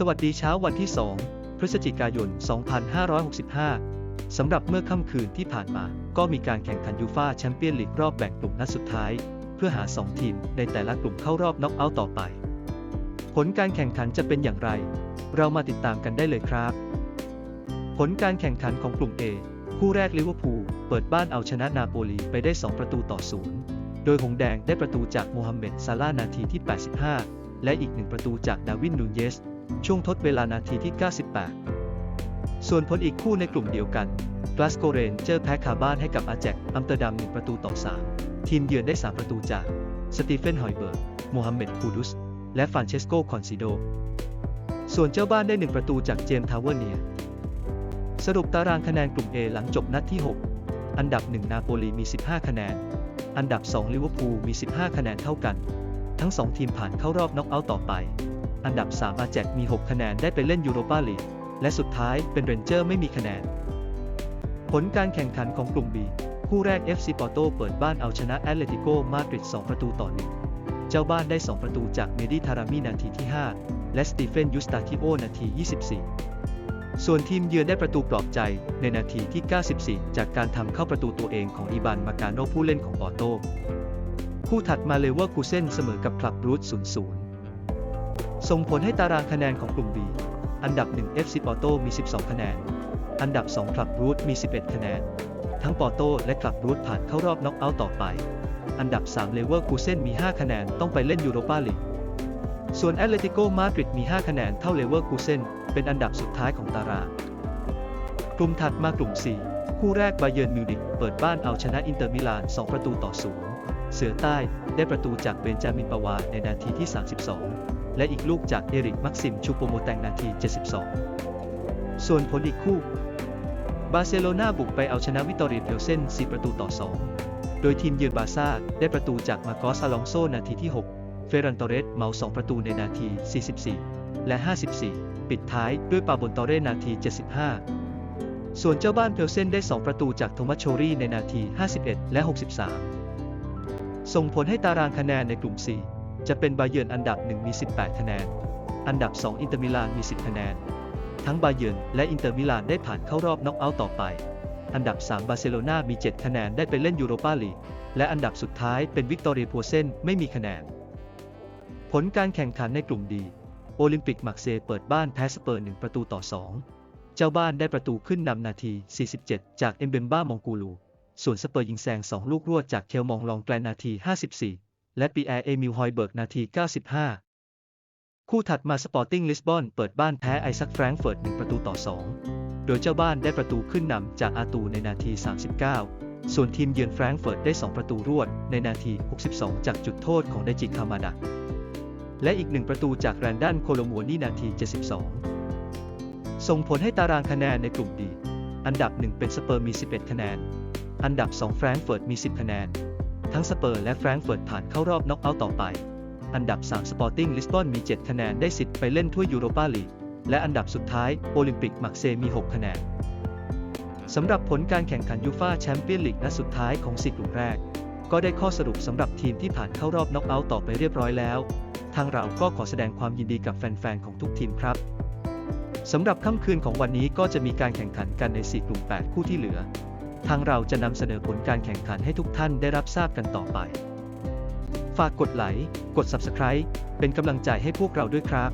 สวัสดีเช้าวันที่ 2 พฤศจิกายน 2565 สำหรับเมื่อค่ำคืนที่ผ่านมา ก็มีการแข่งขันยูฟาแชมเปี้ยนลีกรอบแบ่งกลุ่มนัดสุดท้าย เพื่อหา 2 ทีมในแต่ละกลุ่มเข้ารอบน็อกเอาท์ต่อไป ผลการแข่งขันจะเป็นอย่างไร เรามาติดตามกันได้เลยครับ ผลการแข่งขันของกลุ่ม A คู่แรกลิเวอร์พูลเปิดบ้านเอาชนะนาโปลีไปได้ 2 ประตูต่อศูนย์โดยหงแดงได้ประตูจากโมฮัมเหม็ดซาลาห์นาทีที่ 85 และอีกหนึ่งประตูจากดาวินนูเยส ช่วงทดเวลานาทีที่ 98 ส่วนผลอีกคู่ในกลุ่มเดียวกันกลาสโกเรนเจอแพ้คาบ้านให้กับอาแจกอัมเตอร์ดัม1ประตูต่อ 3 ทีมเยือนได้ 3 ประตูจาก สตีเฟน หอยเบิร์กโมฮัมเหม็ด คูดุส และฟานเชสโก คอนซิโด ส่วนเจ้าบ้านได้ 1 ประตูจากเจมส์ทาวเวอร์เนีย สรุปตารางคะแนนกลุ่ม A หลังจบนัดที่ 6 อันดับ 1 นาโปลีมี 15 คะแนน อันดับ 2 ลิเวอร์พูลมี 15 คะแนนเท่ากัน ทั้ง 2 ทีมผ่านเข้ารอบน็อกเอาท์ต่อไป อันดับ3อาแจกมี 6 คะแนนได้ไปเล่นยูโรปาลีก และสุดท้ายเป็นเรนเจอร์ไม่มีคะแนน ผลการแข่งขันของกลุ่ม B คู่แรก FC Porto เปิดบ้านเอาชนะแอตเลติโกมาดริด 2 ประตูต่อ1เจ้าบ้านได้ 2 ประตูจากเมดิทารามีนาทีที่ 5 และสตีเฟนยูสตาคิโอนาที 24 ส่วนทีมเยือนได้ประตูปลอบใจในนาทีที่ 94 จากการทำเข้าประตูตัวเองของอีบานมาการโนผู้เล่นของปอร์โต คู่ถัดมาเลเวอร์คูเซนเสมอกับคลับรูท 0-0 ส่งผลให้ตารางคะแนนของกลุ่ม B อันดับ 1 FC ปอร์โตมี 12 คะแนน อันดับ2คลับรูทมี 11 คะแนน ทั้งปอร์โตและคลับรูทผ่านเข้ารอบน็อกเอาท์ต่อไป อันดับ3เลเวอร์คูเซนมี 5 คะแนนต้องไปเล่นยูโรปาลีกส่วนแอตเลติโกมาดริดมี 5 คะแนนเท่าเลเวอร์คูเซนเป็นอันดับสุดท้ายของตาราง กลุ่มถัดมากลุ่ม4คู่แรกบาเยิร์นมิวนิกเปิดบ้านเอาชนะอินเตอร์มิลาน 2 ประตูต่อ 0 เสือใต้ได้ประตูจากเบนจามินปาวาในนาทีที่ 32 และอีกลูกจากเอริกมักซิมชูโปโมแตงนาที 72 ส่วนผลอีกคู่ บาร์เซโลนาบุกไปเอาชนะวิตอเรียเพลเซน4 ประตูต่อ 2 โดยทีมเยือนบาร์ซ่าได้ประตูจากมาโกสอลองโซนาทีที่ 6 เฟรันตอเรสเมา 2 ประตูในนาที 44 และ 54 ปิดท้ายด้วยปาบนตอเรสนาที 75 ส่วนเจ้าบ้านเพลเซนได้ 2 ประตูจากโทมัสโชรีในนาที 51 และ 63 ส่งผลให้ตารางคะแนนในกลุ่ม 4 จะเป็นบาเยิร์นอันดับ 1 มี 18 คะแนน อันดับ 2 อินเตอร์มิลานมี 10 คะแนน ทั้งบาเยิร์นและอินเตอร์มิลานได้ผ่านเข้ารอบน็อกเอาท์ต่อไป อันดับ 3 บาร์เซโลนามี 7 คะแนนได้ไปเล่นยูโรปาลีก และอันดับสุดท้ายเป็นวิกตอเรียพัวเซนไม่มีคะแนน ผลการแข่งขันในกลุ่มดี โอลิมปิกมักเซเปิดบ้านแพ้สเปอร์ 1 ประตูต่อ 2 เจ้าบ้านได้ประตูขึ้นนำนาที 47 จากเอ็มเบมบ้ามองกูลู ส่วนสเปอร์ยิงแซง 2 ลูกรวดจากเคลมองลองแกลนนาที 54 และปีแอร์เอมิลฮอยเบิร์กนาที 95 คู่ถัดมาสปอร์ติ้งลิสบอนเปิดบ้านแพ้ไอซักแฟรงเฟิร์ต1ประตูต่อ 2 โดยเจ้าบ้านได้ประตูขึ้นนำจากอาตูในนาที 39 ส่วนทีมเยือนแฟรงเฟิร์ตได้ 2 ประตูรวดในนาที 62 จากจุดโทษของไดจิคามาดะและอีกหนึ่งประตูจากแรนดันโคโลมัวนี่นาที 72 ส่งผลให้ตารางคะแนนในกลุ่มดี อันดับ 1 เป็นสเปอร์มี 11 คะแนน อันดับ 2 แฟรงเฟิร์ตมี 10 คะแนน ทั้งสเปอร์และแฟรงก์เฟิร์ตผ่านเข้ารอบน็อกเอาท์ต่อไป อันดับ 3 สปอร์ติ้งลิสบอนมี 7 คะแนนได้สิทธิ์ไปเล่นถ้วยยูโรปาลีก และอันดับสุดท้ายโอลิมปิกมักเซมี 6 คะแนนสำหรับผลการแข่งขันยูฟาแชมเปี้ยนลีกนัดสุดท้ายของสี่กลุ่มแรก ก็ได้ข้อสรุปสำหรับทีมที่ผ่านเข้ารอบน็อกเอาท์ต่อไปเรียบร้อยแล้ว ทางเราก็ขอแสดงความยินดีกับแฟนๆของทุกทีมครับสำหรับค่ำคืนของวันนี้ก็จะมีการแข่งขันกันใน 4 กลุ่ม 8 คู่ที่เหลือ ทางเราจะนำเสนอผลการแข่งขันให้ทุกท่านได้รับทราบกันต่อไป ฝากกดไลค์ กด Subscribe เป็นกำลังใจให้พวกเราด้วยครับ